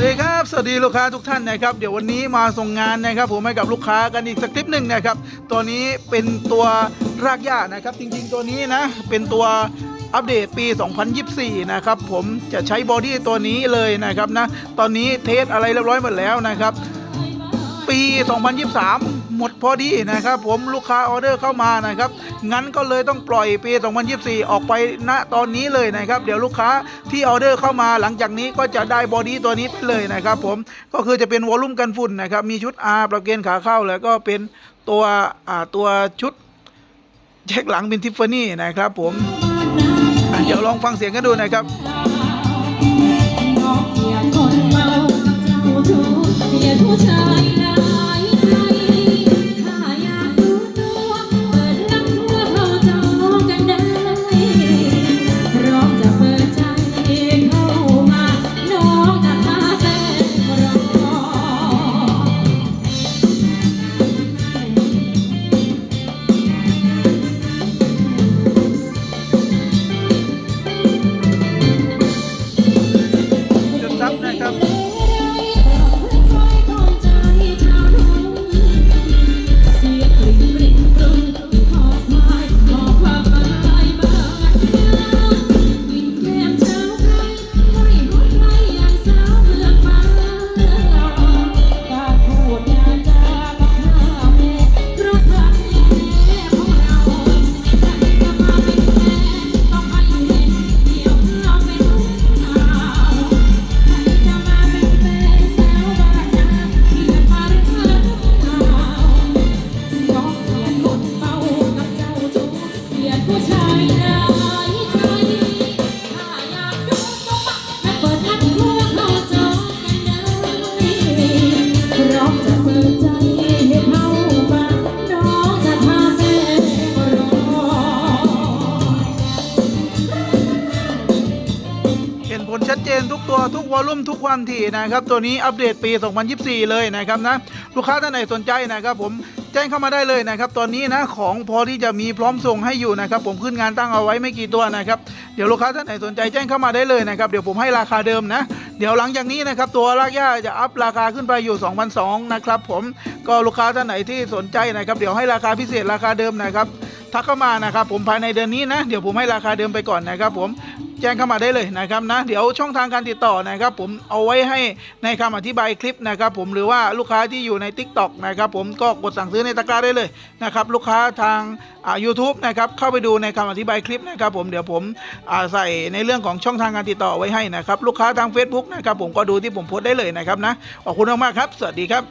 วัสดีครับ สวัสดีลูกค้าทุกท่านนะครับ เดี๋ยววันนี้มาส่งงานนะครับ ผมให้กับลูกค้ากันอีกสักคลิปหนึ่งนะครับ ตัวนี้เป็นตัวรากหญ้านะครับ จริงๆ ตัวนี้นะ เป็นตัวอัปเดตปี 2024 นะครับ ผมจะใช้บอดี้ตัวนี้เลยนะครับนะ ตอนนี้เทสอะไรเรียบร้อยหมดแล้วนะครับ ปี 2023 หมดพอดีนะครับ ผมลูกค้าออเดอร์เข้ามานะครับ งั้นก็เลยต้องปล่อยปี 2024 ออกไปณตอนนี้เลยนะครับ เดี๋ยวลูกค้าที่ออเดอร์เข้ามาหลังจากนี้ก็จะได้บอดี้ตัวนี้ไปเลยนะครับ ผมก็คือจะเป็นวอลลุ่มกันฝุ่นนะครับ มีชุด R ประเกนขาเข้าแล้วก็เป็นตัวอ่าตัวชุดเช็คหลังเป็นทิฟฟานี่นะครับ ผมเดี๋ยวลองฟังเสียงกันดูนะครับ ผลชัดเจนทุกตัวทุกวอลลุ่มทุกความถี่นะครับ ตัวนี้อัปเดตปี 2024 เลยนะครับนะลูกค้าท่านไหนสนใจนะครับผมแจ้งเข้ามาได้เลยนะครับ ตอนนี้นะของพอที่จะมีพร้อมส่งให้อยู่นะครับ ผมขึ้นงานตั้งเอาไว้ไม่กี่ตัวนะครับเดี๋ยวลูกค้าท่านไหนสนใจแจ้งเข้ามาได้เลยนะครับเดี๋ยวผมให้ราคาเดิมนะเดี๋ยวหลังจากนี้นะครับตัวรากหญ้าจะอัพราคาขึ้นไปอยู่2,200นะครับผมก็ลูกค้าท่านไหนที่สนใจนะครับ เดี๋ยวให้ราคาพิเศษราคาเดิมนะครับทักเข้ามานะครับผมภายในเดือนนี้นะ เดี๋ยวผมให้ราคาเดิมไปก่อนนะครับผม แจ้งเข้ามาได้เลยนะครับนะเดี๋ยวช่องทางการติดต่อนะครับ ผมเอาไว้ให้ในคำอธิบายคลิปนะครับ ผมหรือว่าลูกค้าที่อยู่ใน Tik t o อกนะครับผมก็กดสั่งซื้อในตะกร้าได้เลยนะครับลูกค้าทางอ่า YouTube นะครับเข้าไปดูในคำอธิบายคลิปนะครับ ผมเดี๋ยวผมอ่าใส่ในเรื่องของช่องทางการติดต่อไว้ให้นะครับ ลูกค้าทาง Facebook นะครับผมก็ดูที่ผมโพสต์ได้เลยนะครับนะขอบคุณมากๆครับ สวัสดีครับ